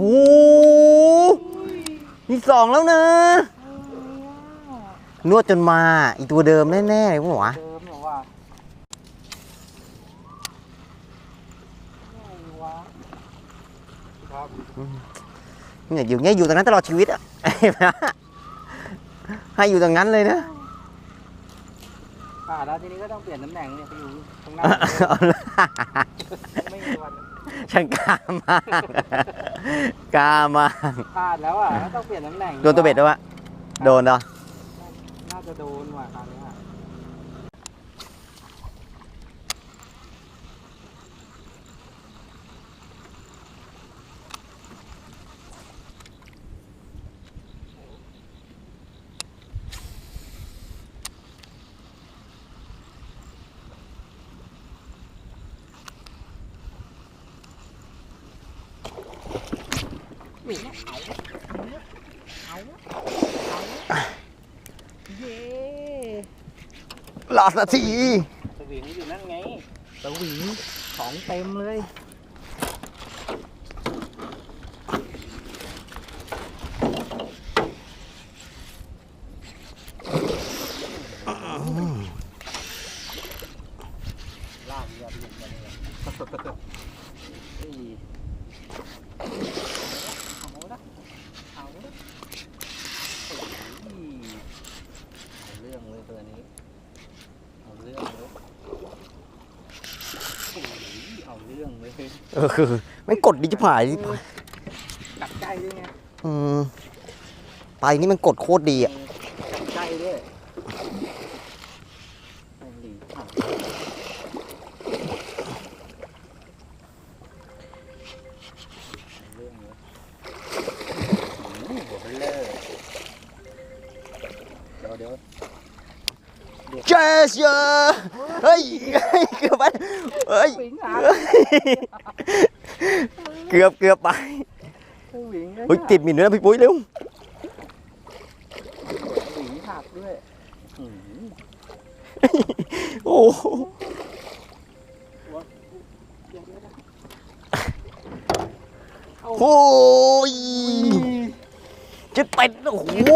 โอ้มีสองแล้วนะ นวดจนมาอีตัวเดิมแน่ๆเลยพวกหวะเดิมเหรอวะไงวะครับเนี่ยอยู่เงี้ยอยู่ตรงนั้นตลอดชีวิตอะให้อยู่ตรงนั้นเลยนะอ่าแล้วทีนี้ก็ต้องเปลี่ยนตำแหน่งเนี่ยไปอยู่ข้างหน้าเอาละไม่มีวัน ช่างกล้ามากกล้ามากพลาดแล้วอะต้องเปลี่ยนตำแหน่งโดนตัวเบ็ดด้วยวะโดนเหรอ น่าจะโดนว่ะคราวเนี้ หลอดนาทีสวิงอยู่นั่นไงสวิงของเต็มเลย ลากเรือไปอย่างเงี้ยเลยเฮ้ยเอาละเอาละโอ้ยเอาเรื่องเลยตัวนี้ เอาเรื่องเลยโอ้ยเอาเรื่อง เลยเออคือมันกดดิจิพายกัดใจด้วยไงอืมไปนี่มันกดโคตรดีอะกัดใจด้วยไอ้หลีอะเอาเรื่องเลยโอ้โหหัวเบลเลอร์เดี๋ยวเดี๋ยว เจสเย เฮ้ยเฮ้ยเกือบไปเฮ้ยหวิงหาเกือบเกือบไปหวิงเฮ้ยติดหมิ่นด้วยนะพี่ปุ้ยเร็วหวิงหักด้วยอื้อหือโอ้โหเดี๋ยวเดี๋ยวเดี๋ยวโอ้ยจะเป็ดโอ้โห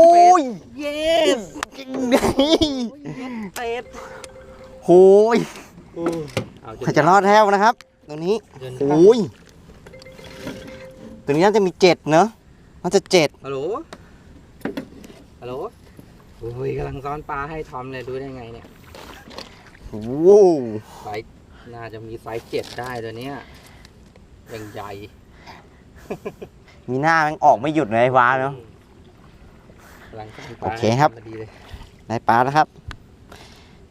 เย้จริงดิเป็ด โอ้ยเอาใครจะรอดแท้วนะครับ ตัวนี้จนโอ้ยตัวนี้น่าจะมีเจ็ดเนอะน่าจะเจ็ดฮัลโหลฮัลโหลโอ้ยกำลังซ้อนปลาให้ทอมเลยดูได้ไงเนี่ยโอ้โหไซส์น่าจะมีไซส์เจ็ดได้ตัวเนี้ยยังใหญ่ มีหน้ามันออกไม่หยุดเลยไอ้ฟ้าเนาะกำลังซ้อนปโอลาเคครับพอดีเลยได้ปลาแล้วครับ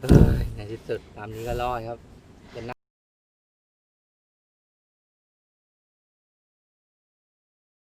เอ้ยใน ที่สุดตามนี้ก็รอดครับ